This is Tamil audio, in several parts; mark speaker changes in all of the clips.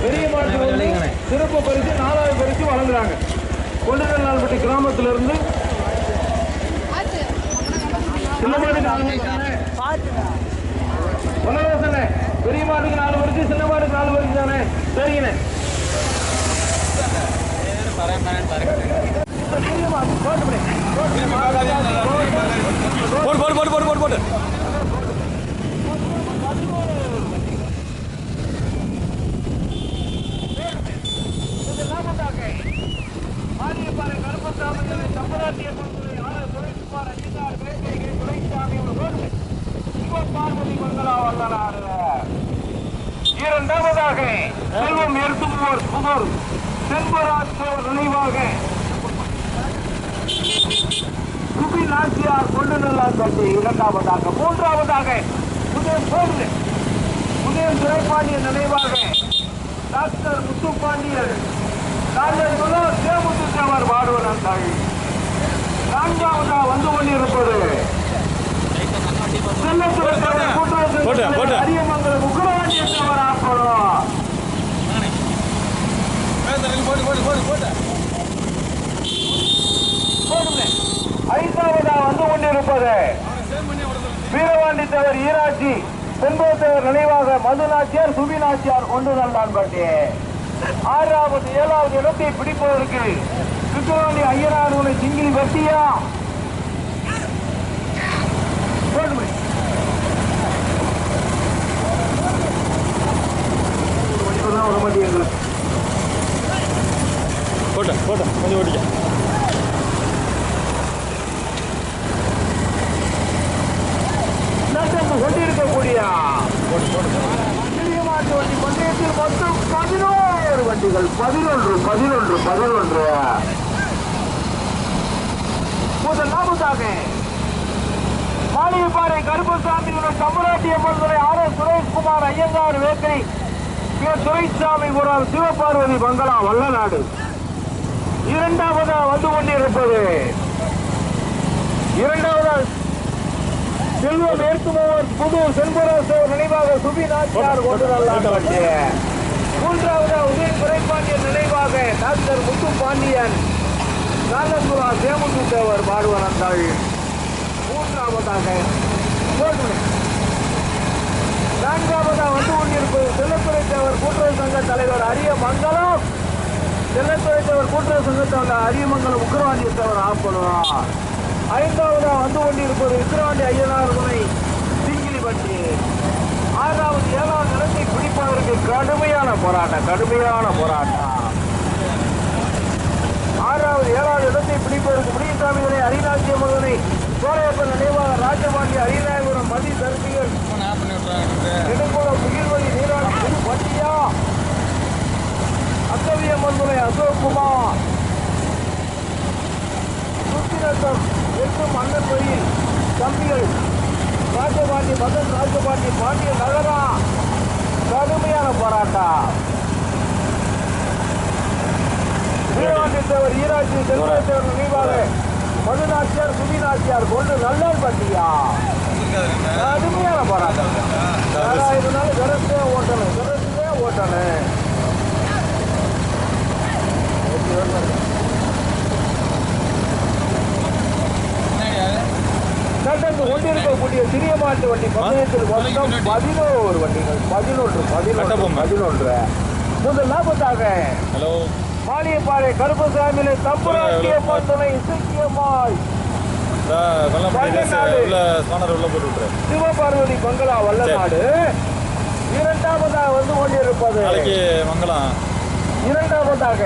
Speaker 1: பெரிய மாட்டு சிறப்பு பரிசு நாலாவது பரிசு வழங்குறாங்க. கொண்டுதல் நாள்பட்டி கிராமத்திலிருந்து சின்ன மாட்டுக்கு நாலு பரிசு தானே? பெரிய மாட்டுக்கு நாலு பரிசு சின்ன மாட்டுக்கு நாலு தானே சரிங்கண்ணே
Speaker 2: போடு போடு போடு போடு போடு போடு
Speaker 1: ஆரியப்பாறை கருப்பசாமிகளை சம்பராட்டிய பங்குகளை ஆள துரைக்குமார் ஐயனார் வேட்டைகை துரைசாமியோடு சிவபார்வதி மங்களா வல்லனார் இரண்டாவதாக செல்வம் எருத்துமுவர் புதூர் செல்வராஜ் தேவர் நினைவாக சுபி நாச்சியார் கொண்டு நல்லார் கட்டி இரண்டாவதாக மூன்றாவதாக புதியம் போகுது புதியம் துரைப்பாண்டியன் நினைவாக டாக்டர் முத்துப்பாண்டியன் ராஜகுலா தேமுத்து தேவர் வாடுவனார்கள் நான்காவதா வந்து கொண்டிருப்பது.
Speaker 2: போட்டு, போட்டு.
Speaker 1: அரியமங்கலம் உக்ரவாண்டிய தேவர் ஆப்படும்
Speaker 2: போடு போடு போடு போடு
Speaker 1: போடுங்க. ஐந்தாவதா வந்து கொண்டிருப்பது. வீரவாண்டி தேவர் ஈராட்சி செங்கோத்தவர் நினைவாக மதுநாச்சியார் சுபிநாச்சியார் கொண்டு நல்லான் பட்டி ஆறாவது ஏழாவது இடத்தை பிடிப்பதற்கு சுற்றுவாண்டி ஐயனார் உனை சிங்கிலி வெட்டியா போடுங்க. இப்பதான் வர மாட்டேங்குது
Speaker 2: போட்ட போட்ட கொஞ்சம் ஓடிக்க
Speaker 1: நடந்து கொண்டிருக்கக்கூடிய
Speaker 2: போட்டு போட்டு
Speaker 1: சிறிய மாட்டு வண்டி பந்தயத்தில் மொத்தம் பதினோரு வண்டிகள் பதினொன்று பதினொன்று பதினொன்று முதலாவதாக மாளிகைப்பாறை கருப்பசாமியுடன் சம்பராட்டிய R S Sureshkumar Iyengar bakery K. Duraisamypuram Sivaparvathi பங்களா வல்லநாடு. இரண்டாவதா வந்து கொண்டிருப்பது. இரண்டாவதா செல்வம் ஏற்குமோவர் புது செல்வராசவர் நினைவாக சுபி நாச்சியார் கொண்டு மூன்றாவது உதயன் துரைப்பாண்டியன் நினைவாக டாக்டர் முத்து பாண்டியன் நாகசுரா சேமுத்து தேவர் பாடுவனந்தாள் மூன்றாவதாக போட்டு நான்காவதாக வந்து கொண்டிருப்பது செல்லத்துறை தேவர் கூட்டுறவு சங்க தலைவர் அரிய மங்கலம் செல்லத்துறை தேவர் கூட்டுறவு சங்க அரியமங்கலம் உக்கரவாண்டிய தேவர் ஆப்பணும் ஐந்தாவதா வந்து கொண்டிருப்பது விக்கிரவாண்டி ஐயனார் துணை சிங்கிலி பட்டி ஆறாவது ஏழாவது இடத்தை பிடிப்பதற்கு கடுமையான போராட்டம் கடுமையான போராட்டம். ஆறாவது ஏழாவது இடத்தை பிடிப்பதற்கு முனியசாமிகளை அரிநாட்சிய மகனை சோழையப்பன் நினைவாக ராஜபாண்டி அரிநாயபுரம் மதி தரிசிகள். நெடுங்குளம் முகில்வழி நீராட்சி பட்டியா அத்தவிய மந்துரை அசோக்குமார். சுத்திரத்தம் எட்டும் அண்ணன் வழியில் தம்பிகள் ராஜபாண்டி மதன் ராஜபாண்டி பாண்டிய நகரா. கடுமையான போராட்டம். வீரவாண்டி தேவர் ஈராட்சி செல்வத்தேவர் நினைவாக மதுநாச்சியார் சுபிநாச்சியார் கொண்டு நல்லால் பட்டியா கடுமையான போராட்டம். நாள் விரசே ஓட்டணும் விரசே ஓட்டணும். நடந்து கொண்டிருக்கக்கூடிய சிறிய மாட்டு வண்டி பந்தயத்தில் மொத்தம் பதினோரு வண்டிகள். பதினொன்று பதினொன்று. பதினொன்று. முதலாவதாக
Speaker 2: ஹலோ.
Speaker 1: மாளிகைப்பாறை கருப்பசாமியிலே தம்புராட்டிய பந்தனை இசைக்கியமாய் சிவபார்வதி பங்களா வல்லநாடு இரண்டாவதாக வந்து கொண்டிருப்பது
Speaker 2: மங்களம்
Speaker 1: இரண்டாவதாக.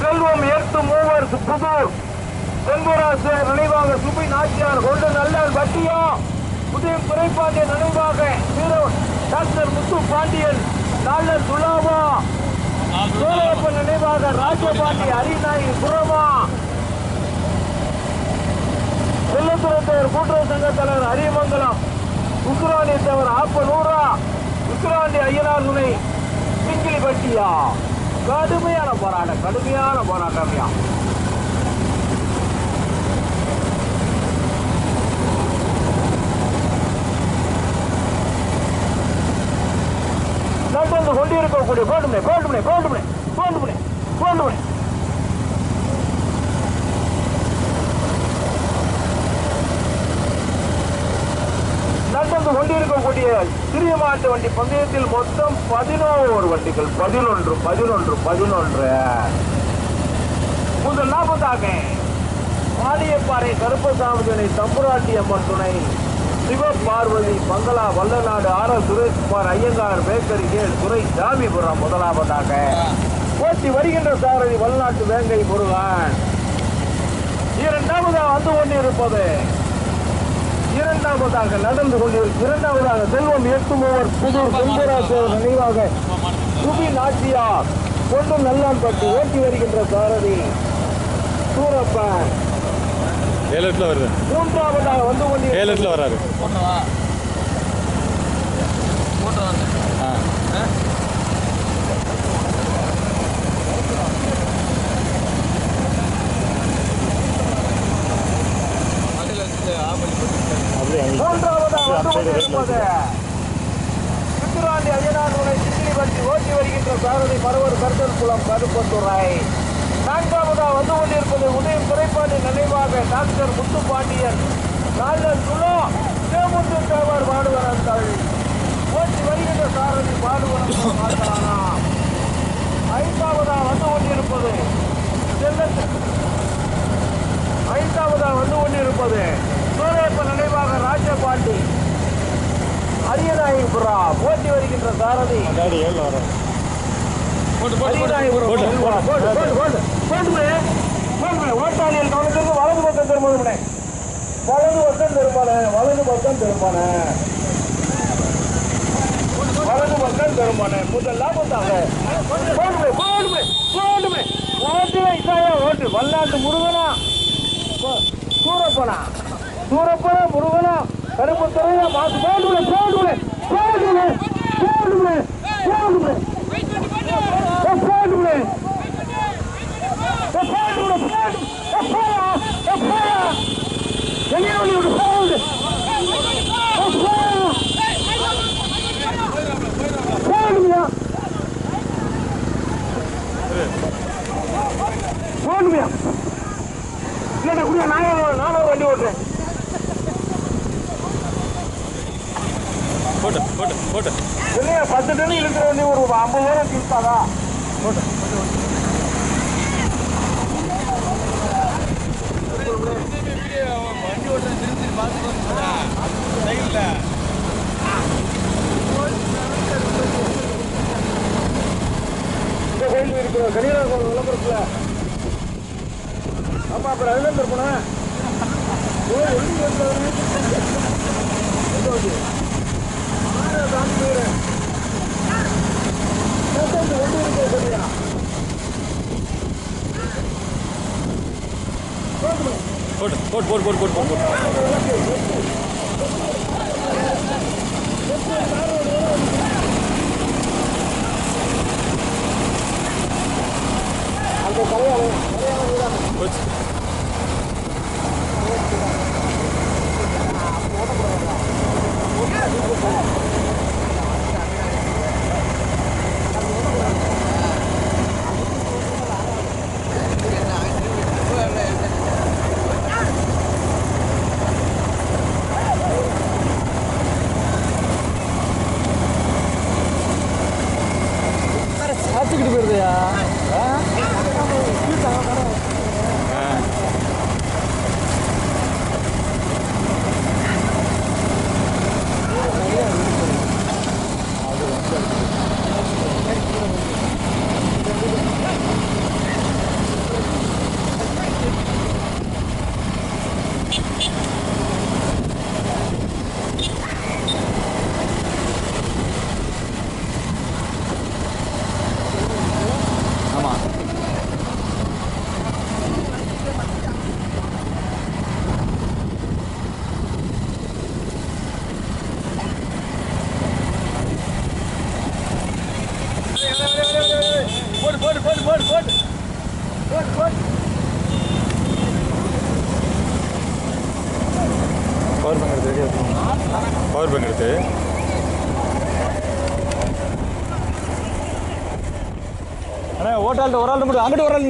Speaker 1: செல்வம் ஏற்று மூவர் புதூர். செல்வராசு நினைவாக சுபி நாச்சியார் கொண்டு நல்லார் பட்டியா உதயம் குறைபாண்டியன் நினைவாக. வீர டாக்டர் முத்து பாண்டியன் டாலர் துலாவா சோழப்பன் நினைவாக ராஜபாண்டி அரிநாயகி புறமா. செல்லத்துறத்தவர் கூட்டுறவு சங்க தலைவர் அரியமங்கலம். உக்ராணி தவர் ஆப்பனூரா. உக்ராண்டி ஐயனார் துணை சிங்கிலி பட்டியா கடுமையான போராட்டம் கடுமையான போராட்டம்யா. வந்து கொண்டிருக்கக்கூடிய போட்டுமுனை போட்டுமுனை போட்டுமுனை போட்டுமுனை போட்டுமுனை நடந்து கொண்டிருக்கக்கூடிய சிறிய மாட்டு வண்டி பந்தயத்தில் மொத்தம் பதினோரு வண்டிகள். பதினொன்று பதினொன்று பதினொன்று. முதல் லாபத்தாக கருப்பசாமி துணை தம்புராட்டி அம்மன் துணை. சிவ பார்வதி பங்களா Vallanadu R S Sureshkumar Iyengar bakery K Duraisamypuram முதலாவதாக. ஓட்டி வருகின்ற சாரதி வல்லநாட்டு வேங்கை முருகன். இரண்டாவதாக வந்து கொண்டிருப்பது. இரண்டாவதாக நடந்து கொண்டிருக்கும் இரண்டாவதாக செல்வம் எட்டுமோவர் புதூர் செம்பராசேவர் நினைவாக சுபி நாச்சியார் கொண்டு நல்லான்பட்டி ஓட்டி வருகின்ற சாரதி. சூரப்பன்.
Speaker 2: ஏழு எட்டில் வருது ஏழு எட்டில் வராரு. ஆ.
Speaker 1: சித்திராண்டி அய்யனார் ஓட்டி வருகின்ற சாரதி பரவர் கருத்தன் குளம் கருப்பத்துறை. நான்காவதாக வந்து கொண்டிருப்பது உதயம் குறைபாடு நினைவாக டாக்டர் முத்துப்பாண்டியன் நாளர் துளோ தேமுத்து தேவர் பாடுவரங்கள் ஓட்டி வருகின்ற சாரதி பாடுவரங்கள் மாட்டானா? ஐந்தாவதாக வந்து கொண்டிருப்பது செல்லத்து. ஐந்தாவதாக வந்து கொண்டிருப்பது சூரியப்ப நினைவாக ராஜபாண்டி. அரியநாயகபுரா போட்டி வருகின்ற சாரதி.
Speaker 2: வராரு
Speaker 3: போட்டு போட்டு போட்டு
Speaker 2: போட்டு.
Speaker 1: போட்டு, போட்டு, போட்டு, போட்டு. போட்டுமே. போட்டுமே. வலது பக்கம் திரும்பணும்னே வலது பக்கம் திரும்பானே வலது பக்கம் திரும்பானே வலது பக்கம் திரும்பானே முதல் லாபத்தாக போட்டுமே போட்டுமே போட்டுமே ஓட்டு இசாயா ஓட்டு. வல்லாட்டு முருகனா. போ- சூரப்பனா சூரப்பனா முருகனா. கருப்புத்துறையா மாசு. போடுமே போடுமே போடுமே போடுமே போடுமே. பெரியடா கோவில் விளம்பரத்தில் ஆமாம் அப்புறம் அதுலேருந்து இருப்பேன் ஓ
Speaker 2: போட்டு போட்டு போட்டு போட்டு போட்டு போட்டு போட்டு 안돼 가려야 가려야 합니다 그렇지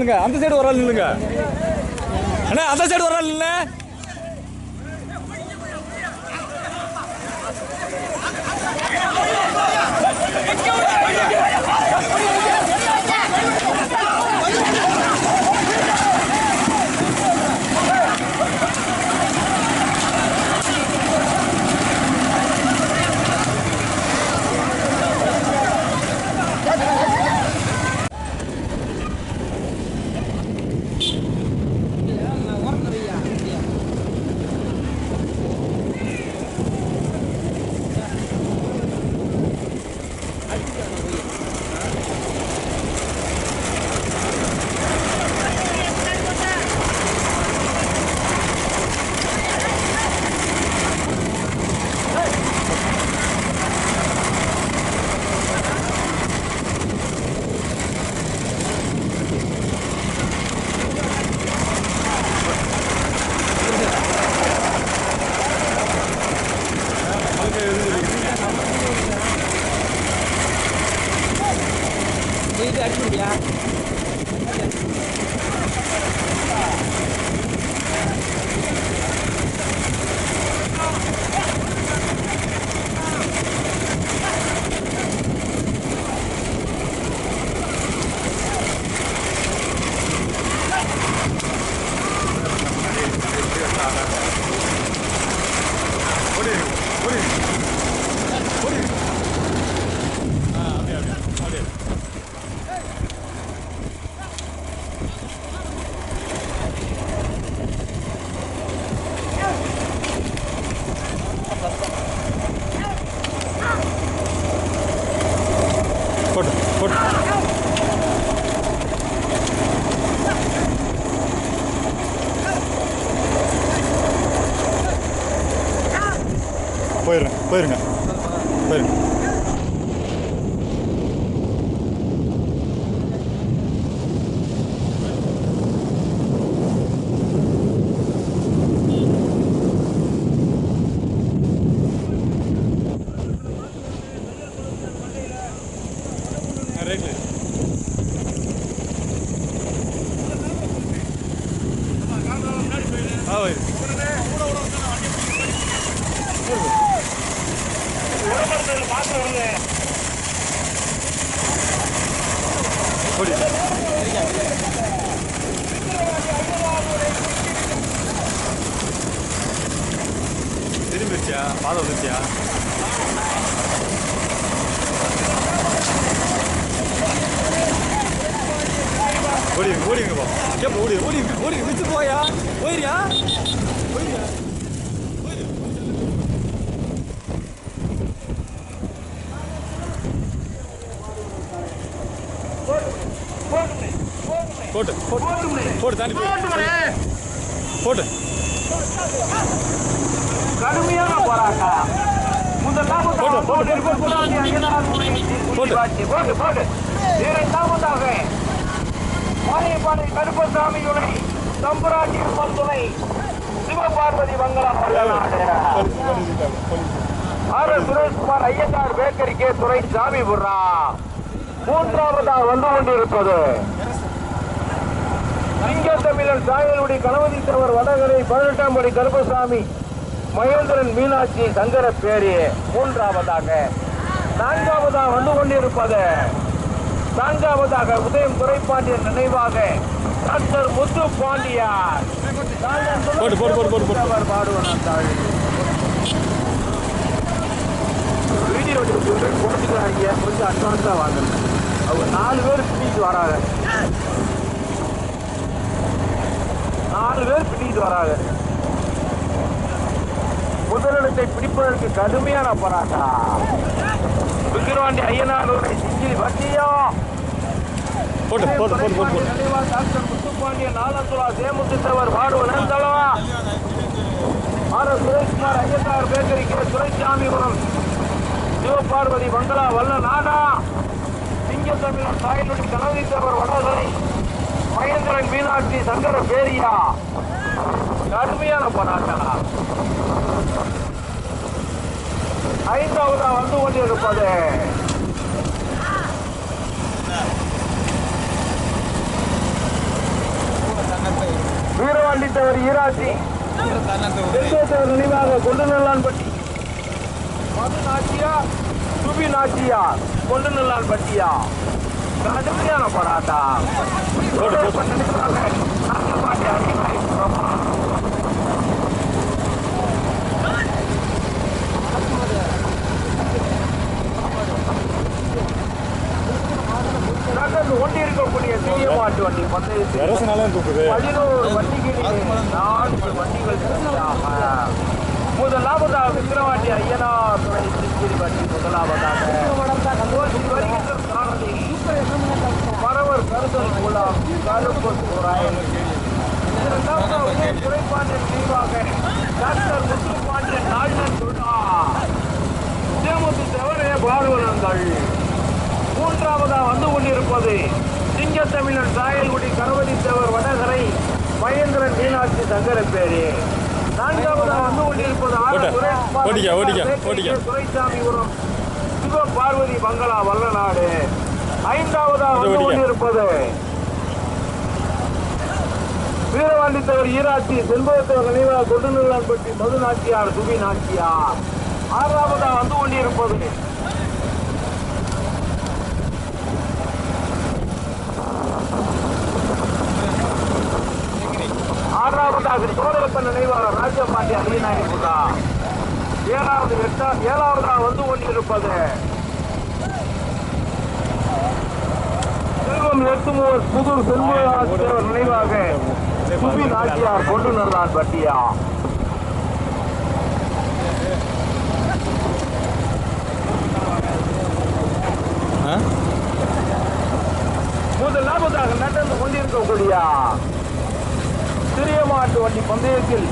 Speaker 2: நில்லுங்க. அந்த சைடு ஒரு ஆள் நில்லுங்க. அண்ணா அந்த சைடு ஒரு ஆள் நில்லுங்க.
Speaker 3: இது
Speaker 2: போயிருங்க. போயிருங்க. போயிருங்க ரைட்டு ஆ வை ஓடி திரும்பிடுச்சியா பாதை வந்துச்சியா ஓடிங்க ஓடிங்க பா. கேப்ப ஓடி ஓடிங்க ஓடிங்க விட்டு போயா? போயிரியா போயிரியா போட்டு போட்டு போட்டு தாண்டி போய் போட்டு.
Speaker 1: கடுமையான போராட்டம். முதலாவது
Speaker 2: போட்டு, போட்டு, போட்டு,
Speaker 1: போராடி ஐயனார் உரையை
Speaker 2: போட்டு.
Speaker 1: காட்சி. போட்டு போட்டு இரண்டாவதாக மாரியப்பாடி கருப்பசாமியுனை தம்புராட்டி துணை சிவபார்வதி மங்கலம் ஆர் சுரேஷ்குமார் ஐயனார் பேக்கரிக்கே துறை சாமி புர்ரா மூன்றாவதாக வந்து கொண்டிருப்பது. சிங்க தமிழன் சாயலுடி கணபதி தேவர் வடகரை பதினெட்டாம் படி கருப்பசாமி. மகேந்திரன் மீனாட்சி சங்கர பேரி மூன்றாவதாக. நான்காவதாக வந்து கொண்டிருப்பது. நான்காவதாக உதயம் துரைப்பாண்டியன் நினைவாக டாக்டர் முத்து பாண்டியார். வீடியோ கொடுத்துக்கிறாங்க கொஞ்சம் அட்வான்ஸா வாங்க அவங்க நாலு பேர் பிடிச்சிட்டு வராங்க. நாலு பேர் பிடிக்கிட்டு வராங்க. முதலிடத்தை பிடிப்பதற்கு கடுமையான போராட்டம். விக்கிரவாண்டி ஐயனாரோட சிங்கிலி வட்டியா?
Speaker 2: போட்டு போட்டு போட்டு போட்டு
Speaker 1: டாக்டர் முத்துப்பாண்டிய நாலந்துரா தேமுதித்தவர் பாடுவன் தலவா ஆர் எஸ் சுரேஷ்குமார் ஐயனார் பேக்கரிக்கு துரைசாமிபுரம் சிவபார்வதி பங்களா வல்ல நாடா. சிங்கத்தமிழர் தாயினுடைய கனவித்தவர் வடகரை மகேந்திரன் மீனாட்சி சங்கர பேரியா. கடுமையான போராட்டம். ஐந்தாவதா வந்து கொண்டிருப்பது. வீரவாண்டித்தவர் ஈராட்சி வெங்கடேஸ்வரர் நினைவாக கொண்டுநல்லான்பட்டி. மது நாச்சியா சுபி நாச்சியா பட்டியா கடுமையான போராட்டம். நடந்து கொண்டிருக்கக்கூடிய சிறிய மாட்டு வண்டி பதினோரு வண்டிகளில் நான்கு வண்டிகள் முதலாவதாக விக்கிரவாண்டி ஐயனார் துணை திருச்சிரி வண்டி முதலாவதாக. வருகின்ற சாரதி மரவர் கருதல் குலாம் கருப்பு துறாய் இரண்டாவதாக துறைப்பாண்டியன் நினைவாக டாக்டர் முத்துப்பாண்டியன் நாளின் துடா தேமுதி தவறே பாடுவனங்கள் மூன்றாவதா வந்து கொண்டிருப்பது சிங்கத்தமிழன் சாயல்குடி கணபதி தேவர் வடகரை மகேந்திரன் மீனாட்சி சங்கரப்பேரி நான்காவதா வந்து கொண்டிருப்பது. துரைசாமிபுரம் சிவ பார்வதி பங்களா வல்லநாடு ஐந்தாவதா வந்து. கொண்டிருப்பது வீரவாண்டித்தவர் ஈராட்சி செண்பகத்தவர் நினைவாக கொடுநல்லான்பட்டி மது நாச்சியார் சுபி நாச்சியார் ஆறாவதா வந்து கொண்டிருப்பது ஆறாவதாக சோழப்பன் நினைவாளர் ராஜபாண்டி அரியநாயகுதா ஏழாவது எட்டா ஏழாவதாக வந்து கொண்டிருப்பது. செல்வம் எட்டுமூவர் புதூர் செல்வராஜ் நினைவாக சுபி நாச்சியார் கொண்டு நல்லான் பட்டியா. முதலாவதாக நடந்து கொண்டிருக்கக்கூடிய சிறிய மாட்டு வண்டி பந்தயத்தில்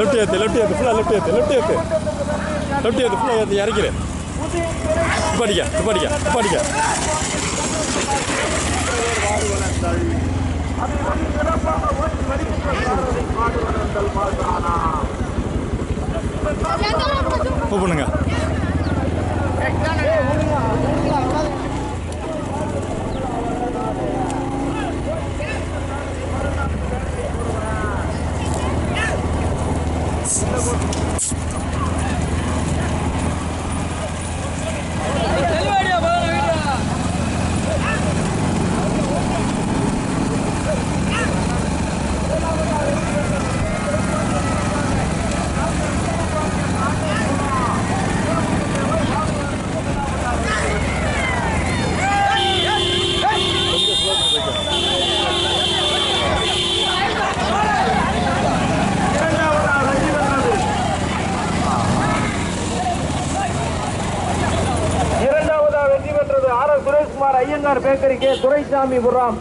Speaker 1: லெஃப்ட் ஏத்து லெஃப்ட் ஏத்து ஃபுல்லாக லெஃப்ட் ஏத்து லெஃப்ட் ஏத்து. லெஃப்ட் ஏத்து ஃபுல்லாக ஏத்து இறக்கிறேன் துப்பாடிக்க துப்பாடிக்க துப்பாடிக்க மூவ் பண்ணுங்க
Speaker 2: தெளிவாடியா போதும் வீடியோ
Speaker 4: இரண்டாவதாக வெற்றி பெற்றது இரண்டாவதாக வெற்றி பெற்றது R S Sureshkumar Iyengar bakery K Duraisamypuram